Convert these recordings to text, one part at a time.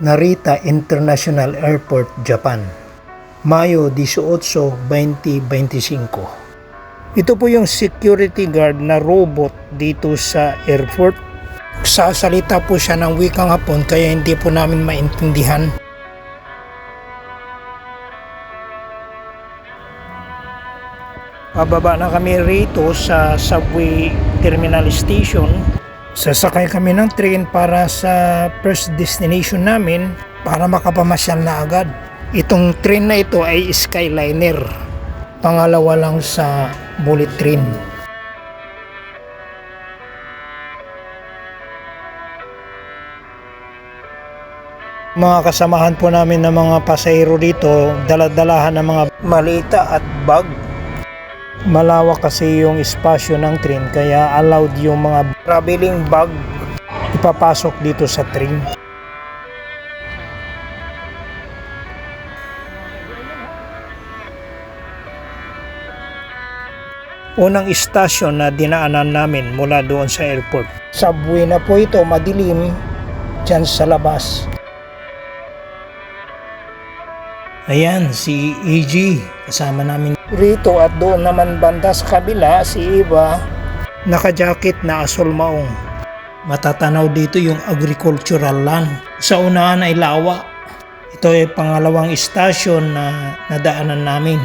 Narita International Airport, Japan. Mayo 18, 2025. Ito po yung security guard na robot dito sa airport. Sasalita po siya ng wikang hapon kaya hindi po namin maintindihan. Pababa na kami rito sa subway terminal station. Sasakay kami ng train para sa first destination namin para makapamasyal na agad. Itong train na ito ay Skyliner. Pangalawa lang sa bullet train. Mga kasamahan po namin ng mga pasahero dito, daladalahan ng mga malita at bag malawak kasi yung espasyo ng train kaya allowed yung mga traveling bag ipapasok dito sa train. Unang istasyon na dinaanan namin mula doon sa airport. Subway na po ito, madilim, dyan sa labas. Ayan, si EG, kasama namin rito at doon naman banda sa kabila si Eva, naka-jacket na asol maong. Matatanaw dito yung agricultural land. Sa unahan ay lawa. Ito ay pangalawang istasyon na nadaanan namin.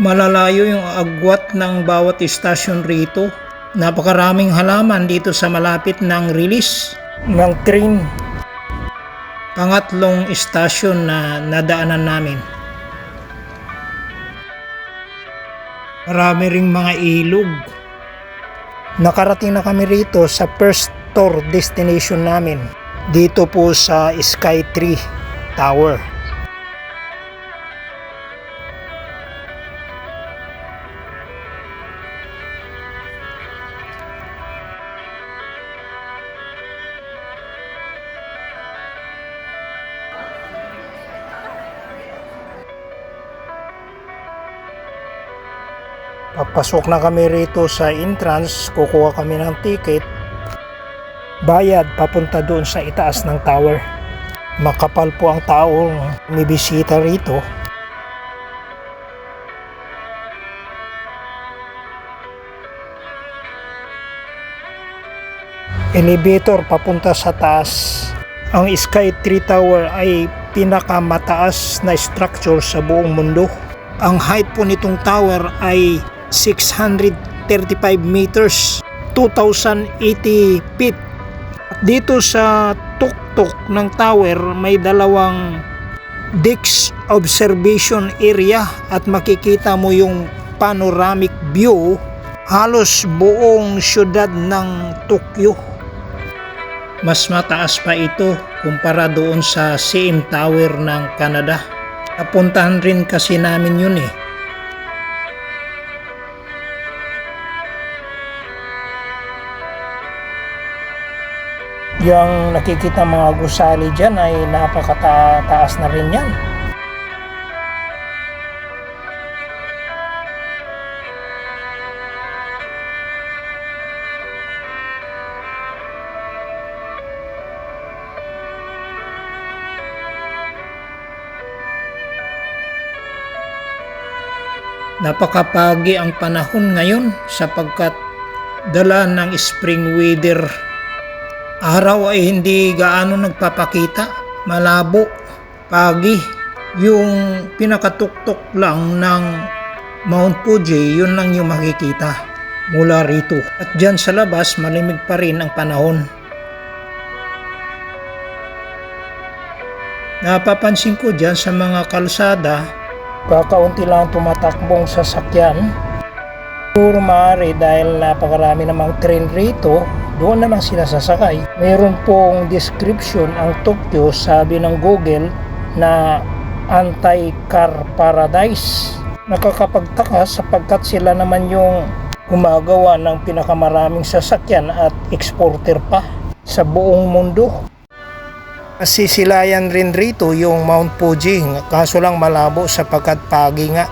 Malalayo yung agwat ng bawat istasyon rito. Napakaraming halaman dito sa malapit ng release ng train pangatlong istasyon na nadaanan namin. Marami ring mga ilog. Nakarating na kami rito sa first tour destination namin. Dito po sa Sky Tree Tower. Papasok na kami rito sa entrance, kukuha kami ng ticket. Bayad papunta doon sa itaas ng tower. Makapal po ang taong may bisita rito. Elevator papunta sa taas. Ang Sky Tree Tower ay pinakamataas na structure sa buong mundo. Ang height po nitong tower ay 635 meters, 2,080 feet. At dito sa tuktok ng tower may dalawang decks observation area at makikita mo yung panoramic view halos buong syudad ng Tokyo. Mas mataas pa ito kumpara doon sa CN Tower ng Canada. Napuntahan rin kasi namin yun eh. Yung nakikita mga gusali dyan ay napakataas na rin yan. Napakapagi ang panahon ngayon sapagkat dala ng spring weather araw ay hindi gaano nagpapakita, malabo, pagi. Yung pinakatuktok lang ng Mount Fuji, yun lang yung makikita mula rito. At dyan sa labas, malimig pa rin ang panahon. Napapansin ko dyan sa mga kalsada, kakaunti lang tumatakbong sasakyan. Puro maaari dahil napakarami namang train rito, doon naman sila sasakay. Mayroon pong description ang Tokyo, sabi ng Google, na anti-car paradise. Nakakapagtaka sapagkat sila naman yung gumagawa ng pinakamaraming sasakyan at exporter pa sa buong mundo. Sisilayan rin rito yung Mount Fuji, kaso lang malabo sapagkat pagi nga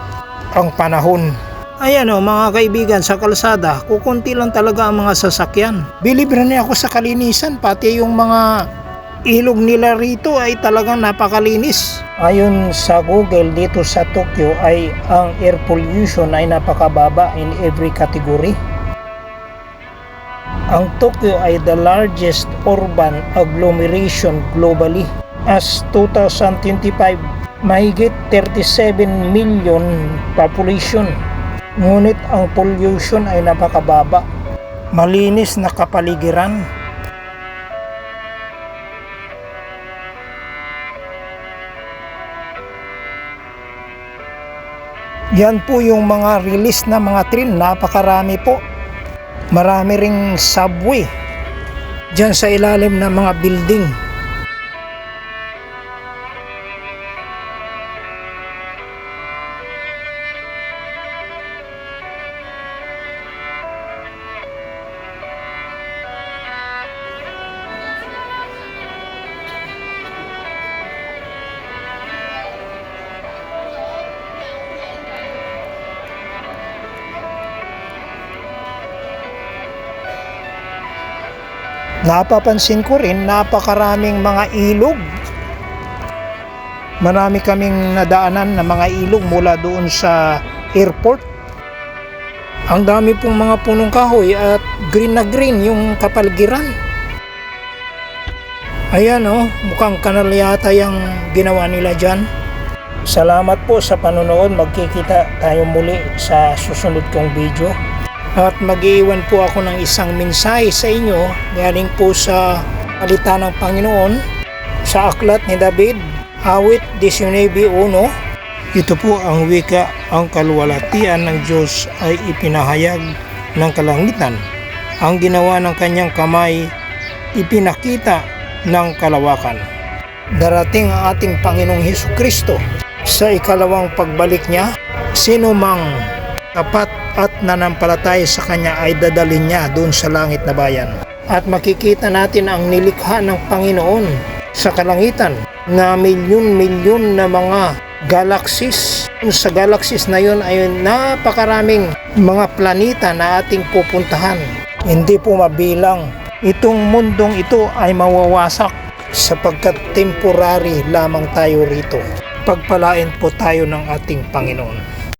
ang panahon. Ayan o mga kaibigan sa kalsada, kukunti lang talaga ang mga sasakyan. Bilibre na ako sa kalinisan, pati yung mga ilog nila rito ay talagang napakalinis. Ayon sa Google dito sa Tokyo ay ang air pollution ay napakababa in every category. Ang Tokyo ay the largest urban agglomeration globally. As 2025, mahigit 37 million population. Ngunit ang pollution ay napakababa. Malinis na kapaligiran. Yan po yung mga release na mga train, napakarami po. Marami ring subway dyan sa ilalim ng mga building. Napapansin ko rin napakaraming mga ilog. Marami kaming nadaanan na mga ilog mula doon sa airport. Ang dami pong mga punong kahoy at green na green yung kapaligiran. Ayan oh, mukhang kanal yata yung ginawa nila dyan. Salamat po sa panonood. Magkikita tayo muli sa susunod kong video. At mag-iwan po ako ng isang mensahe sa inyo galing po sa Alita ng Panginoon sa aklat ni David, awit 19.1. Ito po ang wika, ang kaluwalhatian ng Diyos ay ipinahayag ng kalangitan. Ang ginawa ng kanyang kamay, ipinakita ng kalawakan. Darating ang ating Panginoong Heso Kristo sa ikalawang pagbalik niya, sino mang tapat at nanampalataya sa Kanya ay dadalhin niya doon sa langit na bayan. At makikita natin ang nilikha ng Panginoon sa kalangitan na milyon-milyon na mga galaxies. Sa galaxies na yun ay napakaraming mga planeta na ating pupuntahan. Hindi po mabilang. Itong mundong ito ay mawawasak sapagkat temporary lamang tayo rito. Pagpalain po tayo ng ating Panginoon.